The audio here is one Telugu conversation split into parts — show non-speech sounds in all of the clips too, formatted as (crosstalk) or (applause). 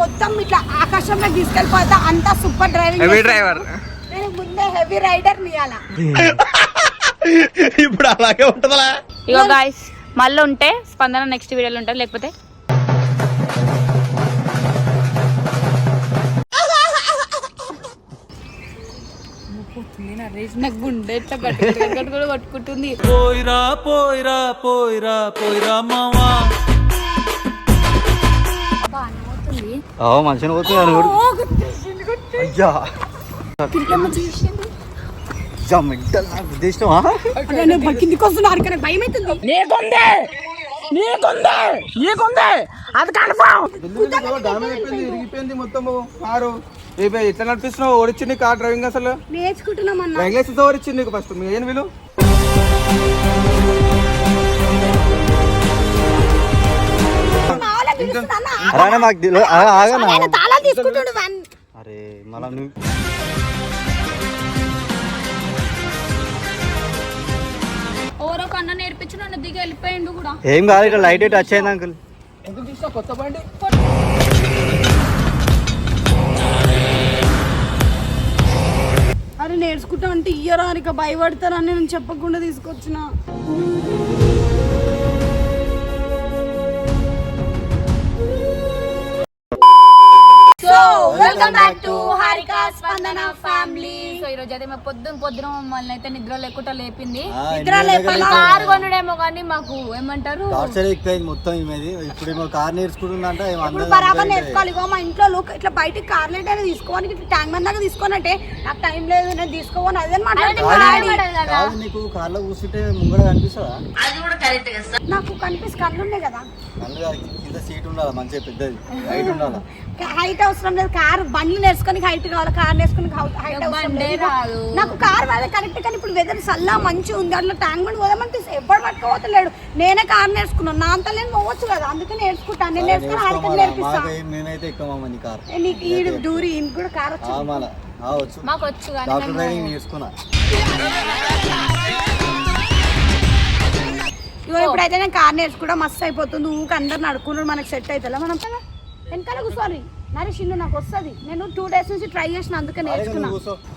మొత్తం ఇట్లా ఆకాశంలో తీసుకెళ్ళిపోతా అంత సూపర్ డ్రైవింగ్ హెవీ డ్రైవర్ నేను ముందే హెవీ రైడర్ ఇయాల ఇప్పుడు అలాగే ఉంటుందా ఇగో గాయస్ మళ్ళీ ఉంటే స్పందన నెక్స్ట్ వీడియోలో ఉంటారు లేకపోతే నాకు గుండె ఇట్లా గట్టి కూడా కొట్టుకుంటుంది పోయిరా పోయిరా పోయిరా పోయిరా మావా. మొత్తం కారు రేపు ఎట్లా నడిపిస్తున్నావు? ఓడిచ్చింది కార్ డ్రైవింగ్ అసలు. నేర్చుకుంటున్నాం డ్రైవింగ్ లైసెన్స్ ఓడిచ్చింది నీకు ఫస్ట్ మీ ఏం విలు? తాళాలు తీసుకుంటుండు వన్ అరే మళ్ళా నువ్వు ఓరో కన్నా నేర్పించు నన్ను దిగి వెళ్ళిపోయిండు కూడా. ఏం కాదు ఇక్కడ లైట్ టచ్ అయింది అంకుల్. అరే నేర్చుకుంటా అంటే ఇయ్యరా ఇక భయపడతారని నేను చెప్పకుండా తీసుకొచ్చిన. వెల్కమ్ బ్యాక్ టు హారిక స్పందన ఫ్యామిలీ సో ఈ రోజు అయితే మేము పొద్దున పొద్దున మమ్మల్ని అయితే నిద్ర లేకుండా లేపింది. నిద్ర లేపాలా కారు కొనడేమో కానీ మాకు ఏమంటారు? టార్చర్ ఎక్కువైంది మొత్తం ఈమెది ఇప్పుడు ఏమో కార్ నేర్చుకుంటుందంట ఇప్పుడు బరాబర్ నేర్చుకోవాలి. ఇగో మా ఇంట్లో లోక ఇట్లా బయటికి కార్ లైట్ అనేది తీసుకోవాలి ఇట్లా ట్యాంక్ బండ్ దాకా తీసుకోనంటే నాకు టైం లేదు నేను తీసుకోవాలి అదే మాట్లాడుతున్నాను కాదు. నీకు కార్లో కూర్చుంటే ముంగడ కనిపిస్తుందా? నాకు కనిపిస్తే కళ్ళు ఉన్నాయి కదా. కళ్ళు కింద సీట్ ఉండాలి మంచిగా పెద్దది. హైట్ ఉండాలి. హైట్ అవసరం లేదు. కార్ బండ్లు నేర్చుకొని హైట్ కావాలి. కార్ నేర్చుకొని హైట్ అవసరం లేదు. నాకు కార్ వాళ్ళ కరెక్ట్ కానీ ఇప్పుడు వెదర్ చల్లా మంచిగా ఉంది. అట్లా ట్యాంక్ బండ్ పోదామంటే ఎప్పుడు పట్టుకోవట్లేడు నేనే కార్ నేర్చుకున్నాను నా అంత నేను పోవచ్చు కదా. అందుకే నేర్చుకుంటాను నేను నేర్చుకుని హారిక నేర్పిస్తాను మాకు మేమైతే ఎక్కమమ్మ నీ కార్. నీకు ఈ దూరి ఇంటి కూడా కార్ వచ్చు మాకు వచ్చు కానీ డాక్టర్ డ్రైవింగ్ నేర్చుకున్నా ఇగో ఇప్పుడైతే నేను కార్ నేర్చుకుంటా మస్తు అయిపోతుంది. ఊరికి అందరు నడుకున్నాడు మనకు సెట్ అవుతుందా మనం వెనకాల కూర్చోరి నరేష్ ఇల్లు నాకు వస్తుంది. నేను టూ డేస్ నుంచి ట్రై చేసిన అందుకే నేర్చుకున్నా.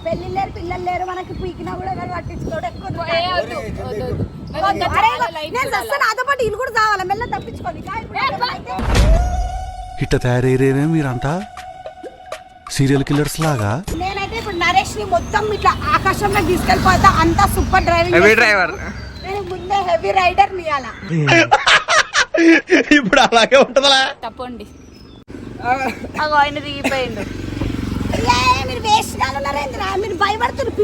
పెళ్ళి లేరు పిల్లలు లేరు మనకి పీకినా కూడా ఎవరు పట్టించుకోడు. ఎక్కువ నేను నాతో పాటు ఇల్లు కూడా కావాలి మెల్ల తప్పించుకోండి. ఇట్ట మీరంతా? సీరియల్ కిల్లర్స్ లాగా? నేనైతే ఇప్పుడు నరేష్ని మొత్తం ఇట్లా ఆకాశంలో తీసుకెళ్ళిపోతా. అంత సూపర్ డ్రైవింగ్ డ్రైవర్ ముందే హెవీ రైడర్ ఇయాల ఇప్పుడు అలాగే ఉంటుందా తప్పండి. అగో ఆయన దిగిపోయిండు. మీరు వేస్ట్ గాను నరేంద్ర మీరు భయపడుతున్నారు.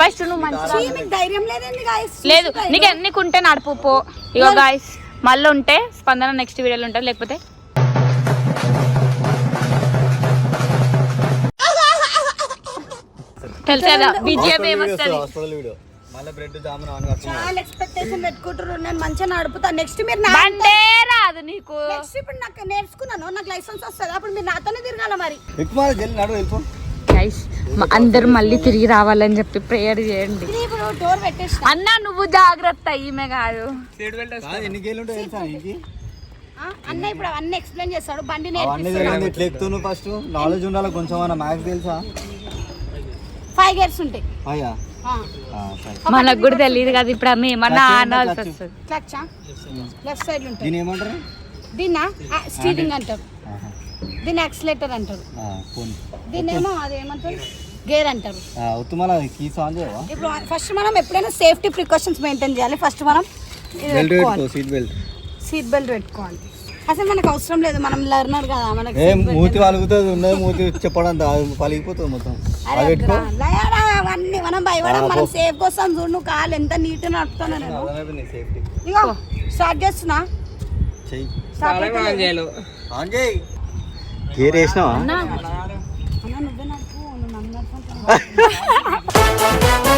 ఫస్ట్ నువ్వు మంచి ధైర్యం లేదండి గాయస్ లేదు నీకు నీకు ఉంటే నడుపు పో. ఇగో గాయస్ మళ్ళీ ఉంటే స్పందన నెక్స్ట్ వీడియోలో ఉంటుంది లేకపోతే తెలుసు కదా? విజయం ఏమొస్తుంది హాస్పిటల్ వీడియో మళ్ళీ బ్రెడ్ చాలా ఎక్స్పెక్టేషన్ పెట్టుకుంటారు నేను మంచిగా నడుపుతా. నెక్స్ట్ మీరు నా బండే రాదు నీకు. నెక్స్ట్ ఇప్పుడు నాకు నేర్చుకున్నాను. నాకు లైసెన్స్ వస్తుంది. అప్పుడు మీరు నాతోనే తిరగాల మరి. ఎక్కువ జల్లి నడు వెళ్ళిపో గైస్ అందరు మళ్ళీ తిరిగి రావాలని చెప్పి ప్రేయర్ చేయండి. డోర్ పెట్టేసిన అన్న నువ్వు జాగ్రత్త ఈమె కాదు. ఎన్ని అన్న ఇప్పుడు అవన్నీ ఎక్స్ప్లెయిన్ చేస్తాడు. బండి నేర్పిస్తాడు. ఫస్ట్ నాలెడ్జ్ ఉండాలి కొంచెం అన్న మ్యాథ్స్ తెలుసా? ఫైవ్ ఇయర్స్ ఉంటాయి మనకు కూడా తెలియదు కదా ఇప్పుడు అమ్మ ఏమన్నా అనాల్సి clutch. వస్తుంది? క్లచ్చా? లెఫ్ట్ సైడ్ ఏమంటారు? దీన్న? స్టీరింగ్ అంటారు. దీన్ని యాక్సిలేటర్ అంటారు. దీన్నేమో అది ఏమంటారు? గేర్ అంటారు. ఆన్ ఇప్పుడు ఫస్ట్ మనం ఎప్పుడైనా సేఫ్టీ ప్రికాషన్స్ మెయింటైన్ చేయాలి. ఫస్ట్ మనం సీట్ బెల్ట్ పెట్టుకోవాలి. అసలు మనకు అవసరం లేదు మనం లర్నర్ కదా మనకి ఏ మూతి పలుకుతుంది ఉన్నది మూతి చెప్పడం పలిగిపోతుంది మొత్తం. అరే వద్దురా. అవన్నీ మనం భయపడం మనం. సేఫ్ కోసం చూడు నువ్వు కాలు ఎంత నీట్ నడుపుతాను నేను. సేఫ్టీ ఇగో స్టార్ట్ చేస్తున్నా. చెయ్యి. స్టార్ట్ అయితే ఆన్ చేయి. గేర్ వేసినావా? అన్న నువ్వే నడుపు నువ్వు నన్ను. (laughs)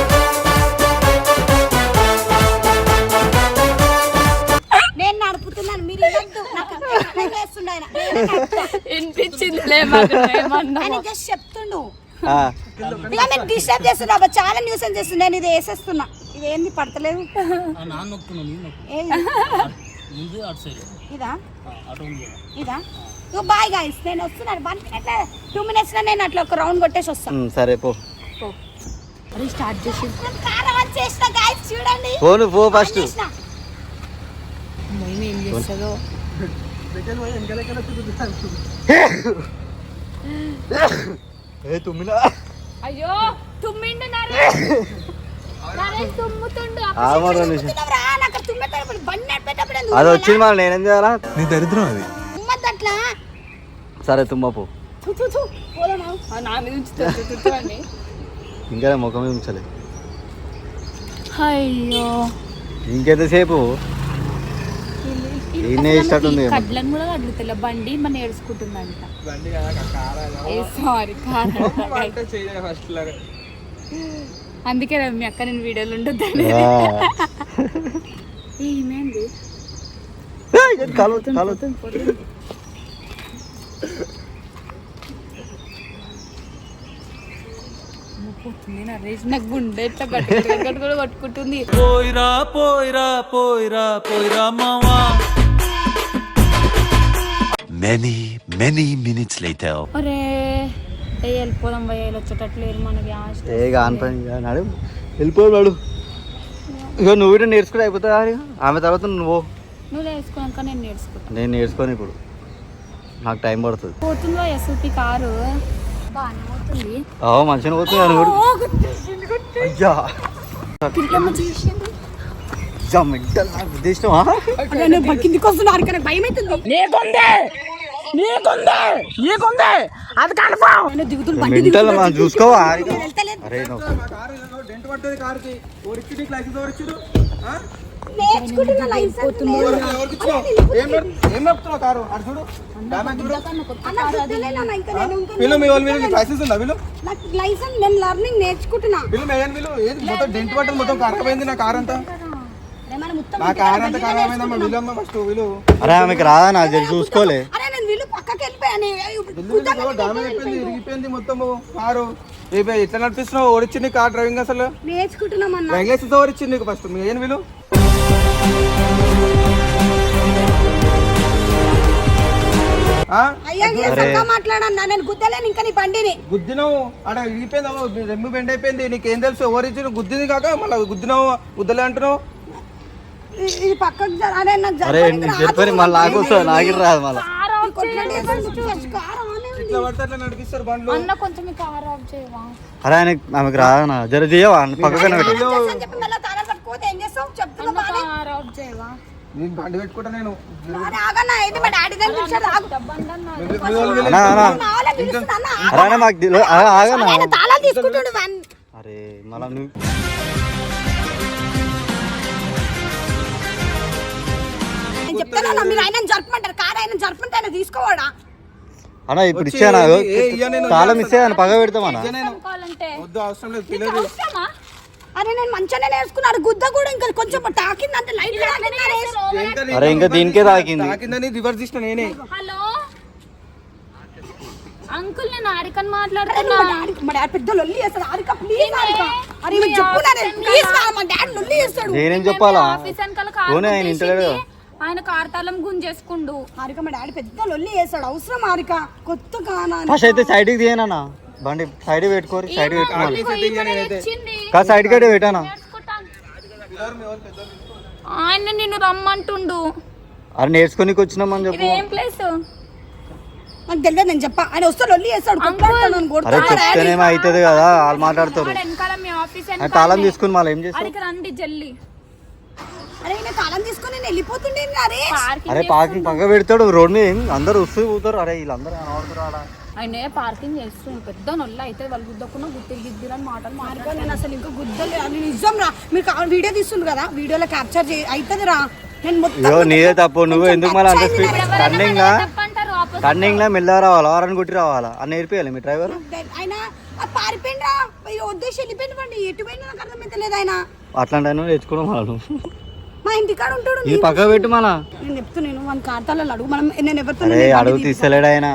జస్ట్ చెప్తుండు. ఆ, ఇక మీరు డిస్టర్బ్ చేస్తున్నా చాలా న్యూసెన్స్ చేస్తుంది నేను ఇది వేసేస్తున్నా. ఇది ఏంది? పడతలేదు ఇదా? ఇగో బాయ్ గాయస్ నేను వస్తున్నాను. వన్ మినిట్ టూ మినిట్స్లో నేను అట్లా ఒక రౌండ్ కొట్టేసి వస్తాను సరే పో. స్టార్ట్ చేసి. కారం అని చేసిన గాయస్ చూడండి. పో ఫస్ట్ ఏం చేస్తుందో. (laughs) (laughs) ఏ తుమ్మినా? అయ్యో తుమ్మిండు నరేష్. నరేష్ తుమ్ముతుండు. ఆమర నిమిషం తుమ్ముతున్నావురా? నాకు అక్కడ తుమ్మెట్టేటప్పుడు బండి నడిపేటప్పుడు ఎందుకు అది వచ్చింది మళ్ళీ నేనేం చేయాలా? నీ దరిద్రం అది. సరే తుమ్మ పో థు, థు, థు. పోదామా? నా మీద ఉంచుతుంది ఇంకా ముఖం మీద ఉంచలే. అయ్యో. ఇంకెంతసేపు. కడ్లను కూడా బండి మన ఏడుచుకుంటుందంట. సారీ (laughs) అందుకే మీ అక్క నేను వీడియోలు. (laughs) ఏమైంది? నరేష్ నాకు గుండె గట్టి కూడా కొట్టుకుంటుంది పోయిరా పోయిరా పోయిరా పోయిరా మావా. Many, many minutes later. అరే ఏ వెళ్ళిపోదాం భయ వచ్చేటట్లేరు మనకి ఆశ ఏ కాని పని ఇక నాడు. వెళ్ళిపోయాడు ఇక నువ్వు కూడా నేర్చుకుంటే అయిపోతుందా ఇక? ఆమె తర్వాత నువ్వు నువ్వు వేసుకున్నాక నేను నేర్చుకుంటా. నేను నేర్చుకొని ఇప్పుడు. నాకు టైం పడుతుంది. పోతుందో ఎస్యూపీ కారు. బాగానే పోతుంది. మంచిగా పోతుంది అని కూడా అయ్యా. మెంటల్ నాకు ఉద్దేశమా అరే, నేను కిందికి వస్తున్నారు భయం అవుతుంది నేను దిగుతున్న బండి మెంటల్ మనం చూసుకోవా? నేను వెళ్తలేదు అరే డెంట్ కారుకి. ఓడిచ్చి నీకు లైసెన్స్ నేర్చుకుంటున్న. డెంట్ పట్టదు మొత్తం నా కార్ అంతా అరే, ఆమెకి రాదా నాకు తెలిసి చూసుకోలే. వీళ్ళు పక్కకి వెళ్ళిపోయాను. మొత్తం కారు. ఎట్లా నడిపిస్తున్నావు? ఓడిచ్చి నీ కార్ డ్రైవింగ్ అసలు? నేర్చుకుంటున్నామన్నా డ్రైవింగ్ లైసెన్స్ ఎవరిచ్చింది నీకు ఫస్ట్ మీ ఏం వీళ్ళు? గుద్దినావు. ఆడ ఇరిగిపోయింది రెమ్ము బెండ్ అయిపోయింది. నీకేం తెలుసు? ఎవరిచ్చిన గుద్దింది కాక మళ్ళీ గుద్దినావు గుద్దలే అంటున్నావు. ఇది పక్కకు అరే నాకు. చెప్పని మళ్ళీ నాకు రాదు మళ్ళీ. అన్న కొంచెం మీ కార్ ఆఫ్ చేయవా? అరే ఆమెకి జర చేయవా? పక్కన. కార్ ఆఫ్ చేయవా? నేను బండి పెట్టుకుంటా నేను. ఏంటి నేను మీరు ఆయన జరపమంటారు కారు ఆయన జరపమంటే ఆయన తీసుకోవాడా? అన్న ఇప్పుడు ఇచ్చానా? ఏ, ఏ, ఇయ్య నేను ఇస్తే ఆయన పగ పెడతామన్నా? అరే మంచిగానే నేర్చుకున్నాను గుద్ద కూడా ఇంకా కొంచెం తాకింది అంటే లైట్ ఇంకా అరే ఇంకా దీనికే తాకింది. తాకిందని రివర్స్ తీసిన నేనే. హలో? అంకుల్ నేను ఆరికన్ మాట్లాడుతున్నా. మా డాడీ పెద్ద లొల్లి చేస్తాడు ఆరిక ప్లీజ్ ఆరిక. అరే ఈమె చెప్పు ప్లీజ్ మా డాడీ లొల్లి చేస్తాడు. నేనేం చెప్పాలా? ఆయన ఇంటలేడు. ఆయన కార్ తాళం గుంజేసుకుండు. ఆరిక మా డాడీ పెద్ద లొల్లి చేస్తాడు అవసరం ఆరిక కొత్త కానా ఫస్ట్ అయితే సైడ్కి తీయనన్నా బండి సైడ్ పెట్టుకోరి సైడ్ పెట్టుకోవాలి. కా సైడ్ కడే పెట్టానా. ఆయన నిన్ను రమ్మంటుండు. అరే నేర్చుకోనికి వచ్చినామని చెప్పు. ఏం ప్లేస్ నాకు తెలియదు నేను చెప్పా. ఆయన వస్తే లొల్లి చేస్తాడు అరే చెప్తేనేమో అవుతుంది కదా వాళ్ళు మాట్లాడతారు. వాడు వెనకాల మీ ఆఫీస్ ఆయన తాళం తీసుకుని మళ్ళీ ఏం చేస్తారు రండి జల్లి. అరే ఈయన తాళం తీసుకొని నేను వెళ్ళిపోతుండే అరే. పార్కింగ్ అరే పార్కింగ్ పక్క పెడతాడు రోడ్ మీద. ఏం అందరూ వస్తూ పోతారు. అరే వీళ్ళందరూ కనబడుతారు ఆడ. ఆయన పార్కింగ్ చేస్తుంది పెద్ద నొల్ల అయితే వాళ్ళు గుద్దకుండా గుత్తిరి గిద్దిరని మాటలు ఆరిక నేను అసలు ఇంకా గుద్దలే అది నిజం రా. మీరు వీడియో తీస్తుంది కదా వీడియోలో క్యాప్చర్ చేయి అవుతుంది రా. నేను మొత్తం నీదే తప్పు. నువ్వు ఎందుకు మళ్ళీ అంత స్పీడ్ లా తప్పంటారు ఆపోజిట్ టర్నింగ్ లా మెల్లగా రావాలా? వారని కొట్టి రావాలా? అని నేర్పియాలి మీ డ్రైవర్ ఆయన అది పారిపోయిండ్రా. అయ్యో వద్దేసి వెళ్ళిపోయింది పండి ఎటు పోయినా నాకు అర్థమైతలేదు ఆయన. అట్లాంటి నేర్చుకోవడం వాళ్ళు మా ఇంటికాడ ఉంటాడు ఇది పక్క పెట్టు మన నేను చెప్తున్నాను మన కార్తాలలో అడుగు. మనం నేను ఎవరితో అరే అడుగు తీస్తలేడు ఆయన.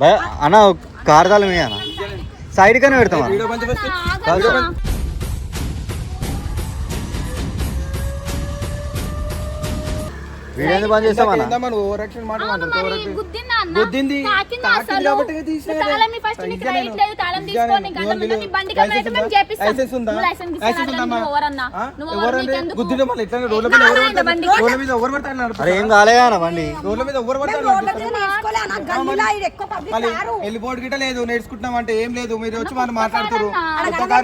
భయ అన్న కార్ తాళం అన్న. సైడ్ కనే పెడతామా ఇదే తీసుకో నేను. నీకు నువ్వు అర్థం ఉందా? లైసెన్స్ లైసెన్స్ ఉందమ్మా? గుద్దిన మళ్ళీ ఇట్లా రోడ్ల మీద ఎవరు? రోడ్ల మీద ఎవరు? అరే ఏం కాలే కదా బండి? రోడ్ల మీద ఎవరు వెళ్ళిపోటు గిట్ట లేదు నేర్చుకుంటున్నాం అంటే ఏం లేదు. మీరు వచ్చి మనం మాట్లాడుతారు.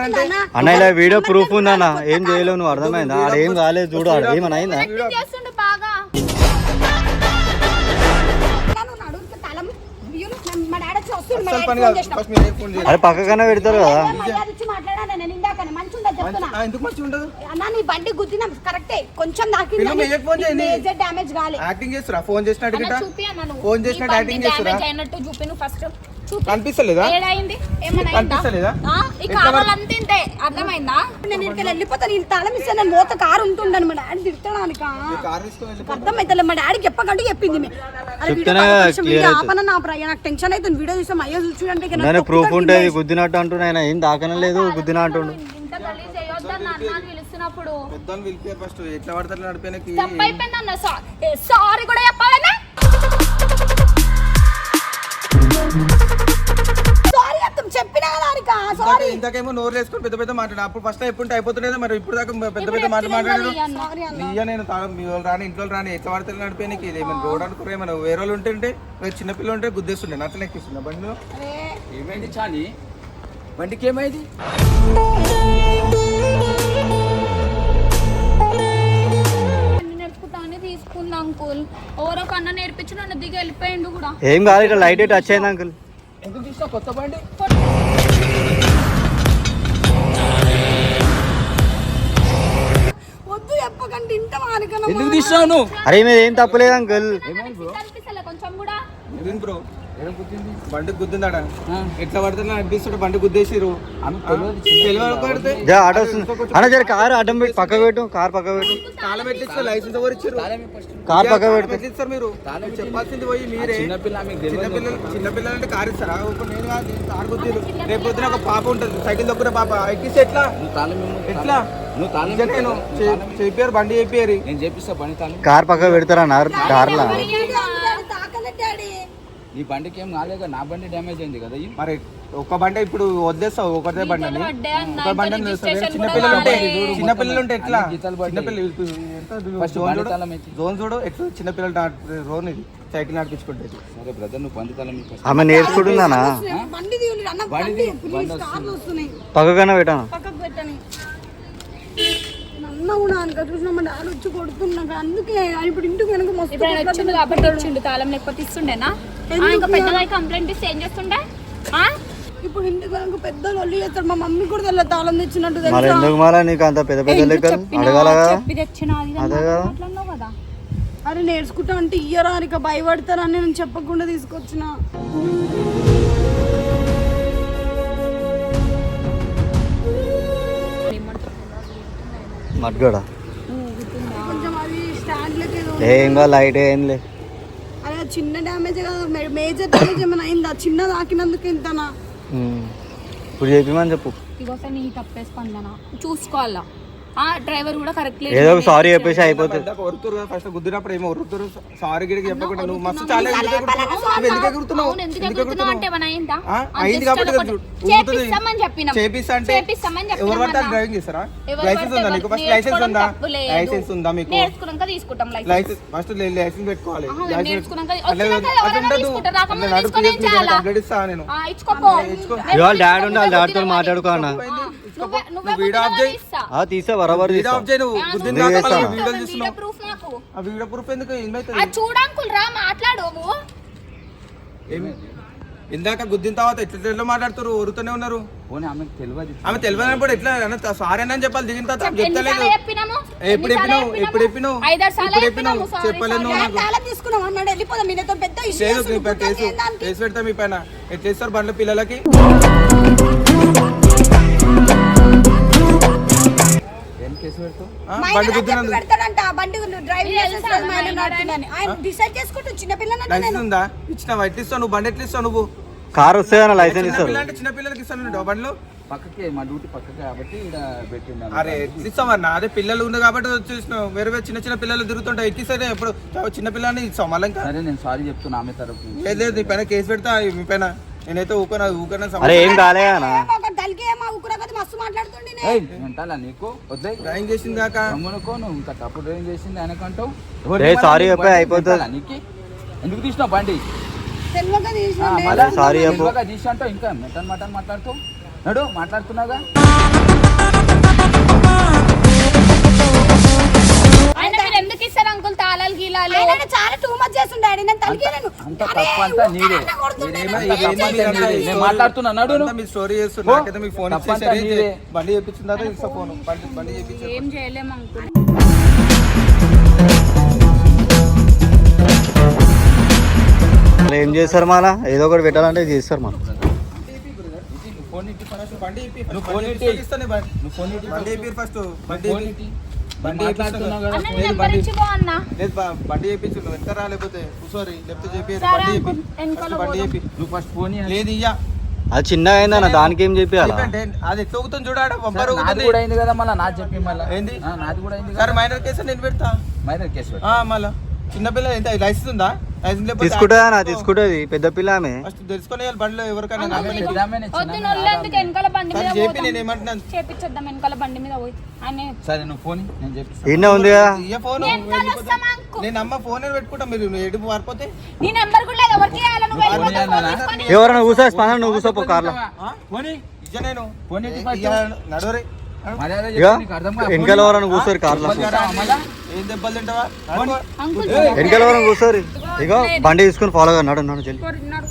అంటే అన్న ఇలా వీడియో ప్రూఫ్ ఉందన్న. ఏం చేయలేవు నువ్వు అర్థమైందా? ఆడ ఏం కాలేదు చూడు ఆడ ఏమన్నా అయిందా? డాడీ పని కాదు. ఫస్ట్ మీరు ఫోన్ చేయండి అరే పక్కకన్నా పెడతారు కదా. మర్యాద ఇచ్చి మాట్లాడాను నేను ఇందాకనే మంచి ఉందా చెప్తున్నా. ఆ, ఎందుకు మంచిగా ఉండదు అన్న నీ బండి గుద్దినా కరెక్టే. కొంచెం పిల్లలు మేయకు ఫోన్ చేయండి. మేజర్ డ్యామేజ్ కాలే. యాక్టింగ్ చేస్తురా? ఫోన్ చేసినట్టు గిట్ట చూపి అన్న నువ్వు. ఫోన్ చేసినట్టు యాక్టింగ్ చేస్తురా? డ్యామేజ్ అయినట్టు చూపి నువ్వు ఫస్ట్. కనిపిస్తలేదా? కావాలంతే ఇంతే. అర్థమైందా? నేను ఇక్కడ వెళ్ళిపోతాను నేను తాళం ఇస్తాను. నేను మోత కారు ఉంటుండను మా డాడీ తిడతాడానిక? మా చెప్పకంటే చెప్పింది. ఆపన నా నాకు టెన్షన్ అవుతుంది. వీడియో చూసాం అయ్యో ప్రూఫ్ ఉంటుంది. గుద్దినట్టు అంటున్నా ఏం దాకనే లేదు. గుద్దిన అంటుండు ఇంత గలీజ్ చేయొద్దన్న ఇంతకేమో నోరు వేసుకొని పెద్ద పెద్ద మాట్లాడు. అప్పుడు ఫస్ట్ ఎప్పుడు అయిపోతుండేది మరి ఇప్పుడు దాకా పెద్ద పెద్ద మాట మాట్లాడాడు. నీయ నేను మీ వాళ్ళు రాని ఇంట్లో రాని ఎట్లా పడతారు నడిపోయినకి ఇది ఏమైనా రోడ్ అనుకున్నా ఏమైనా? వేరే వాళ్ళు ఉంటుంటే వేరే చిన్న పిల్లలు ఉంటే గుద్దేస్తుండే నచ్చలు ఎక్కిస్తుండే బండిలో ఏమైంది చాని? బండికి ఏమైంది? తీసుకుంది అంకుల్. ఎవరో కన్నా నేర్పించి నన్ను దిగి వెళ్ళిపోయిండు కూడా. ఏం కాదు ఇక్కడ లైట్ టచ్ అయింది అంకుల్. ఎందుకు తీసినావు కొత్త బండి? ఎందుకు తీసినావు నువ్వు? అరే మీద ఏం తప్పలేదు అంకుల్. బ్రో? బండి గుద్దిందాడ? ఎట్లా పడుతున్నా అనిపిస్తుంటే బండి గుద్దేసిరు అన్న జర కారు అడ్డం పెట్టి పక్క పెట్టు కార్ పక్క పెట్టు. తాళం ఎట్లిస్తారు లైసెన్స్ ఎవరు ఇచ్చారు కార్ పక్క పెడితే. ఎట్లిస్తారు మీరు. చెప్పాల్సింది పోయి మీరే. చిన్నపిల్లలు చిన్నపిల్లలు అంటే కారు ఇస్తారా? ఇప్పుడు నేను కాదు కారు గుద్దిరు రేపు పొద్దున ఒక పాప ఉంటుంది సైకిల్ దొక్కున పాప. ఎక్కిస్తే ఎట్లా. ఎట్లా? నువ్వు నేను చెప్పారు బండి చెప్పారు. నేను చేపిస్తా బండి తాళం కార్ పక్క పెడతారన్నారు కార్లా నీ బండికి ఏం కాలేదు నా బండి డ్యామేజ్ అయింది కదా మరి ఒక బండి ఇప్పుడు వదిలేస్తావు ఒకటే బండి ఒక బండి అని ఇంకా వదిలేస్తావు. registration చిన్న కూడా పిల్లలు ఉంటే కాలేదు. చిన్న పిల్లలు ఉంటే ఎట్లా? అన్ని గీతాలు పడ్డాయి. చిన్న పిల్లలు ఇప్పుడు ఎంత ఫస్ట్ జోన్ చూడు. ఎట్లా చిన్న పిల్లలు రోన్ ఇది సైకిల్ నడిపించుకుంటేది. సరే బ్రదర్ నువ్వు బండి first. ఆమె నేర్చుకుంటుందానా బండి పక్కకన్నా పెట్టాను? పక్కకు పెట్టని. అన్న కూడా అనక చూసిన మా డాడీ వచ్చి కొడుతున్నాక అందుకే ఇప్పుడు ఇంటికి వెనక మస్తు ఇప్పుడు ఆయన వచ్చిండు కాబట్టి ఇచ్చిండు తాళం లేకపోతే ఇస్తుండేనా? ఆ, ఇంకా పెద్దగా కంప్లైంట్ ఇస్తే ఏం చేస్తుండే? ఆ? ఇప్పుడు ఇంటికి వెనక మా మమ్మీ కూడా తెల్ల తాళం తెచ్చినట్టు మరి తెలుసా? ఎందుకు మారా? నీకు అంత పెద్ద పెద్ద లెక్కలు చెప్పినా, అడగాల కదా? చెప్పి తెచ్చినా అది ఇది అదే అని కదా. మాట్లాడినావు కదా. అరే నేర్చుకుంటా అంటే ఇయ్యరా ఇక భయపడతారని నేను చెప్పకుండా తీసుకొచ్చిన. అది ఏదో ఏం కాదు లైట్ ఏం లే. అరే చిన్న డ్యామేజ్ కాదు మేజర్ డ్యామేజ్ ఏమైనా అయిందా? చిన్న తాకినందుకు ఇంతనా. ఇప్పుడు చెప్పమని చెప్పు. ఇగోసారి నీ తప్పే స్పందన. చూసుకోవాలా? ఆ డ్రైవర్ కూడా కరెక్ట్ ఏదో ఒక సారీ చెప్పేసి అయిపోతుంది ఒరుతురు ఫస్ట్ గుద్దినప్పుడు ఏమో ఒరుతురు సారీ గిడికి చెప్పకుండా నువ్వు మస్తు చాలా ఎందుకు ఎగురుతున్నావు? ఎందుకు అంటే? ఏమైనా అయిందా? అయింది కాబట్టి. చేపిస్తామని చెప్పినాం. చేపిస్తా అంటే చేపిస్తామని చెప్పినాం ఎవరు పడితే అన్న. డ్రైవింగ్ చేస్తారా లైసెన్స్ ఉందా నీకు ఫస్ట్ లైసెన్స్ ఉందా లేదు. లైసెన్స్ ఉందా మీకు నేర్చుకున్నాక తీసుకుంటాం లైసెన్స్ లైసెన్స్ ఫస్ట్ లైసెన్స్ పెట్టుకోవాలి నేర్చుకున్నాక- వచ్చినాక ఎవరైనా. తీసుకుంటారు. రాకముందు తీసుకొని ఇస్తా నేను ఇచ్చుకోపో డాడీ మాట్లాడుకో అన్న నువ్వే నువ్వే వీడియో ఆఫ్ చేయి ఇస్తా వీడియో ప్రూఫ్ నాకు. ఆ వీడియో ప్రూఫ్ ఎందుకు? చూడంకుల్ రా మాట్లాడు ఇందాక గుద్దిన తర్వాత ఎట్లా ఎట్లా మాట్లాడుతారు? ఊరుతూనే ఉన్నారు. ఆమె తెలియనప్పుడు ఎట్లా అన్న సారీ అని చెప్పాలి. దిగిన తర్వాత చెప్తలేదు. ఎప్పుడు చెప్పినావు? ఎప్పుడు చెప్పినావు? ఎప్పుడు చెప్పినావు? చెప్పలేదు కేసు పెడతా మీ పైన. ఎట్లా ఇస్తారు బండ్ల పిల్లలకి? బండి గుద్దినందుకు పెడతాడంట బండి ఆయన డిసైడ్ చేసుకుంటూ చిన్న పిల్లలంటే లైసెన్స్ ఉందా? ఇస్తావు? నువ్వు బండి ఎట్లా ఇస్తావు నువ్వు? కార్ వస్తే అన్న లైసెన్స్ చిన్న ఇస్తారు చిన్న పిల్లలకి ఇస్తాను బండ్లు? పక్కకే మా డ్యూటీ పక్కకే కాబట్టి పెట్టిండు అరే ఇస్తాం అన్న అదే పిల్లలు ఉంది కాబట్టి వచ్చేసినావు వేరే వేరే చిన్న చిన్న పిల్లలు తిరుగుతుంటాయి. ఎక్కిస్తే ఎప్పుడు? చిన్న పిల్లని ఇస్తాం మళ్ళీ ఇంకా? సరే నేను సారీ చెప్తున్నా ఆమె తరపు. లేదు లేదు నీ పైన కేసు పెడతా మీ పైన. నేనైతే ఊకనా ఊకనా అరే ఏం కాలే మస్తు మాట్లాడుతుండే వింటాలా నీకు? డ్రాయింగ్ చేసింది కాక. గమ్మునుకో నువ్వు ఇంకా తప్పు చేసింది చెప్పే, అయిపోతుంది. నీకు? ఎందుకు తీసినావు బండి. తెలియక తీసి అంటావు ఇంకా మటన్ మటన్ మాట్లాడుతావు నడు మాట్లాడుతున్నావుగా? గీలాలు. ఆయన చాలా టూ మచ్ చేస్తుండే డాడీ. నేను తలకి నేను అంత తప్పు అంతా నీదే. నేను మాట్లాడుతున్నా నడు అంతా నువ్వు. మీ స్టోరీ చేస్తున్నా. నాకైతే మీకు ఫోన్ ఇచ్చేసరి. బండి చేపించిన తర్వాత ఇస్తా ఫోన్. బండి బండి ఏం చేయలేము అంకుల్. అలా ఏం చేస్తారు మళ్ళా ఏదో ఒకటి పెట్టాలంటే చేస్తారు మనం ఫోన్ ఫోన్ ఫస్ట్ బండి బండి. నువ్వు ఎంత రాలేకపోతే కూర్చోరి లేకపోతే చెప్పి సరే బండి చెప్పి బండి నువ్వు ఫస్ట్ ఫోన్. లేదు ఇయ్యా. అది చిన్నగా అయిందన్న దానికి ఏం చెప్పి అది ఎట్లా ఊగుతుంది చూడాడు బొబ్బరు ఊగుతుంది కూడా అయింది కదా మళ్ళీ నాది చెప్పి మళ్ళీ. ఏంది? నాది కూడా అయింది సరే మైనర్ కేసు నేను పెడతా. మైనర్ కేసు పెట్టు. ఆ, మళ్ళా. చిన్నపిల్ల ఎంత? లైసెన్స్ ఉందా? లైసెన్స్ లేకపోతే తీసుకుంటుందా నా తీసుకుంటుంది. పెద్ద పిల్ల ఆమె ఫస్ట్ తెలుసుకొని వెళ్ళి బండిలో ఎవరికైనా చెప్పి నేను ఏమంటున్నాను చేపించేద్దాం వెనకాల బండి మీద పోయి. ఆయన సరే నువ్వు ఫోన్ నేను ఉంది కదా? ఫోన్? నేను అమ్మ ఫోన్ పెట్టుకుంటా. మీరు నీ నెంబర్ కూడా ఎవరికి. ఎవరైనా స్పందన నువ్వు కూర్చోపో కార్లో. నేను. నడవరే. ఇక? వెనకాల ఎవరైనా కూర్చోరు కార్లో. వెనకాల ఎవరైనా కూర్చోరు. ఇగో బండి తీసుకుని ఫాలో గా నడు నడు జల్ది. నడు.